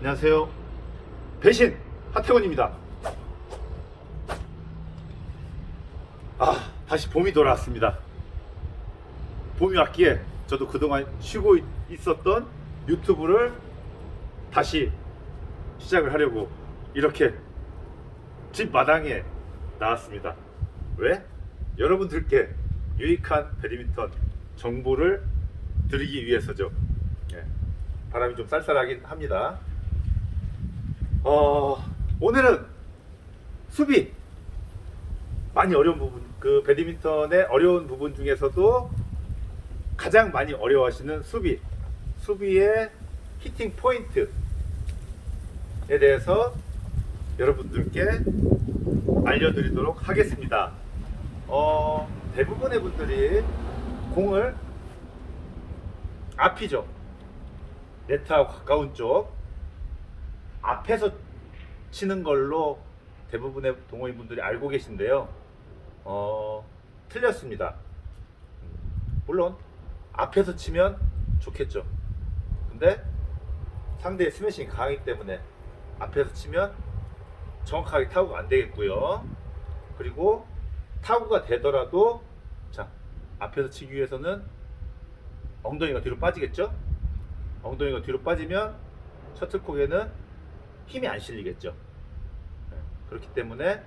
안녕하세요. 배신 하태원입니다. 아, 다시 봄이 돌아왔습니다. 봄이 왔기에 저도 그동안 쉬고 있- 있었던 유튜브를 다시 시작을 하려고 이렇게 집 마당에 나왔습니다. 왜? 여러분들께 유익한 배드민턴 정보를 드리기 위해서죠. 예. 바람이 좀 쌀쌀하긴 합니다. 어, 오늘은 수비 많이 어려운 부분, 그 배드민턴의 어려운 부분 중에서도 가장 많이 어려워하시는 수비, 수비의 히팅 포인트에 대해서 여러분들께 알려드리도록 하겠습니다. 어, 대부분의 분들이 공을 앞이죠. 네트하고 가까운 쪽 앞에서 치는 걸로 대부분의 동호인 분들이 알고 계신데요. 어, 틀렸습니다. 음, 물론 앞에서 치면 좋겠죠. 근데 상대의 스매싱이 강하기 때문에 앞에서 치면 정확하게 타구가 안 되겠고요. 그리고 타구가 되더라도 자 앞에서 치기 위해서는 엉덩이가 뒤로 빠지겠죠? 엉덩이가 뒤로 빠지면 셔틀콕에는 힘이 안 실리겠죠. 네, 그렇기 때문에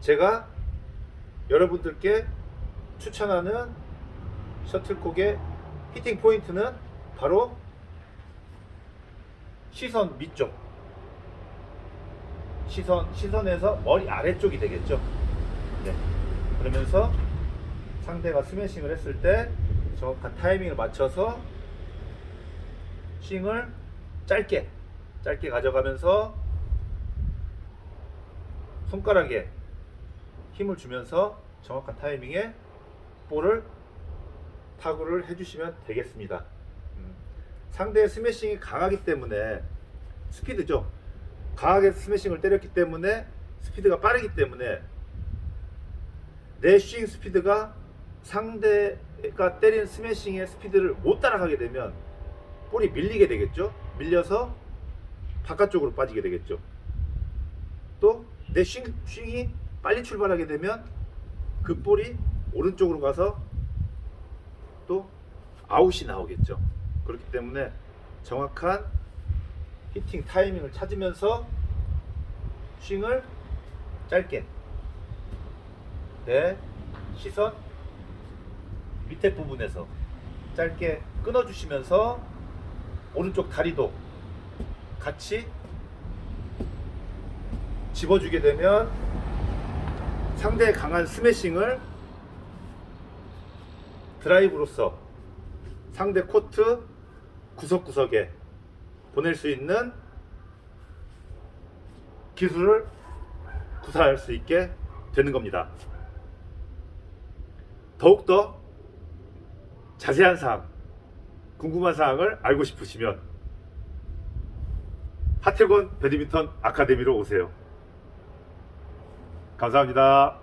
제가 여러분들께 추천하는 셔틀콕의 히팅 포인트는 바로 시선 밑쪽 시선 시선에서 머리 아래쪽이 되겠죠. 네. 그러면서 상대가 스매싱을 했을 때 정확한 타이밍을 맞춰서 싱을 짧게 짧게 가져가면서 손가락에 힘을 주면서 정확한 타이밍에 볼을 타구를 해주시면 되겠습니다. 음, 상대의 스매싱이 강하기 때문에 스피드죠. 강하게 스매싱을 때렸기 때문에 스피드가 빠르기 때문에 내 스윙 스피드가 상대가 때린 스매싱의 스피드를 못 따라가게 되면 볼이 밀리게 되겠죠. 밀려서 바깥쪽으로 빠지게 되겠죠. 또내 스윙이 빨리 출발하게 되면 그 볼이 오른쪽으로 가서 또 아웃이 나오겠죠. 그렇기 때문에 정확한 히팅 타이밍을 찾으면서 스윙을 짧게 내 시선 밑에 부분에서 짧게 끊어주시면서 오른쪽 다리도 같이 집어주게 되면 상대의 강한 스매싱을 드라이브로서 상대 코트 구석구석에 보낼 수 있는 기술을 구사할 수 있게 되는 겁니다. 더욱더 자세한 사항, 궁금한 사항을 알고 싶으시면 하태권 배드민턴 아카데미로 오세요. 감사합니다.